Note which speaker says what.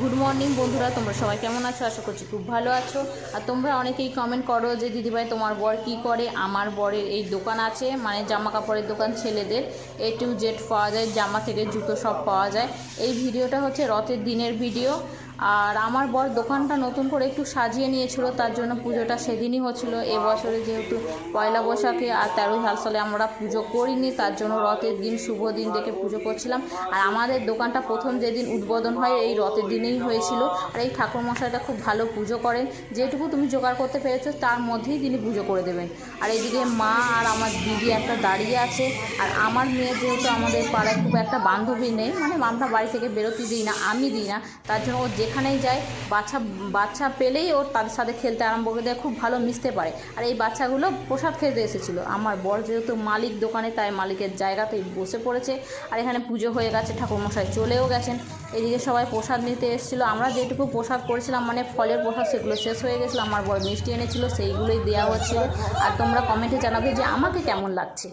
Speaker 1: Good morning বন্ধুরা, তোমরা সবাই কেমন আছো? আশা করছি খুব ভালো আছো। আর তোমরা অনেকেই কমেন্ট করো যে, দিদিভাই, তোমার বর কি করে? আমার বরের এই দোকান আছে মানে জামা কাপড়ের দোকান ছেলেদের। এ টু জেড পাওয়া যায়, জামা থেকে জুতো সব পাওয়া যায়। এই ভিডিওটা হচ্ছে রথের দিনের ভিডিও। আর আমার বর দোকানটা নতুন করে একটু সাজিয়ে নিয়েছিল, তার জন্য পুজোটা সেদিনই হচ্ছিল। এবছরে যেহেতু পয়লা বৈশাখে আর তেরো সাল আমরা পুজো করিনি, তার জন্য রথের দিন, শুভ দিন দেখে পুজো করছিলাম। আর আমাদের দোকানটা প্রথম যেদিন উদ্বোধন হয়, এই রথের দিনেই হয়েছিল। আর এই ঠাকুরমশাইটা খুব ভালো পুজো করেন। যেটুকু তুমি জোগাড় করতে পেরেছ, তার মধ্যেই তিনি পুজো করে দেবেন। আর এইদিকে মা আর আমার দিদি একটা দাঁড়িয়ে আছে। আর আমার মেয়ে যেহেতু আমাদের পাড়ায় খুব একটা বান্ধবী নেই মানে আমরা বাড়ি থেকে বেরোতে দিই না, আমি দিই না, তার জন্য ও যেখানেই যায়। বাচ্চা বাচ্চা পেলেই ওর তাদের সাথে খেলতে আরম্ভ করে দেয়, খুব ভালো মিশতে পারে। আর এই বাচ্চাগুলো প্রসাদ খেতে এসেছিল। আমার বর যেহেতু মালিক দোকানে, তাই মালিকের জায়গাতেই বসে পড়েছে। আর এখানে পুজো হয়ে গেছে, ঠাকুরমশাই চলেও গেছেন। এদিকে সবাই প্রসাদ নিতে এসেছিল। আমরা যেটুকু প্রসাদ করেছিলাম মানে ফলের প্রসাদ, সেগুলো শেষ হয়ে গেছিল। আমার বর মিষ্টি এনেছিল, সেইগুলোই দেওয়া হচ্ছিল। আর তোমরা কমেন্টে জানাবে যে আমাকে কেমন লাগছে।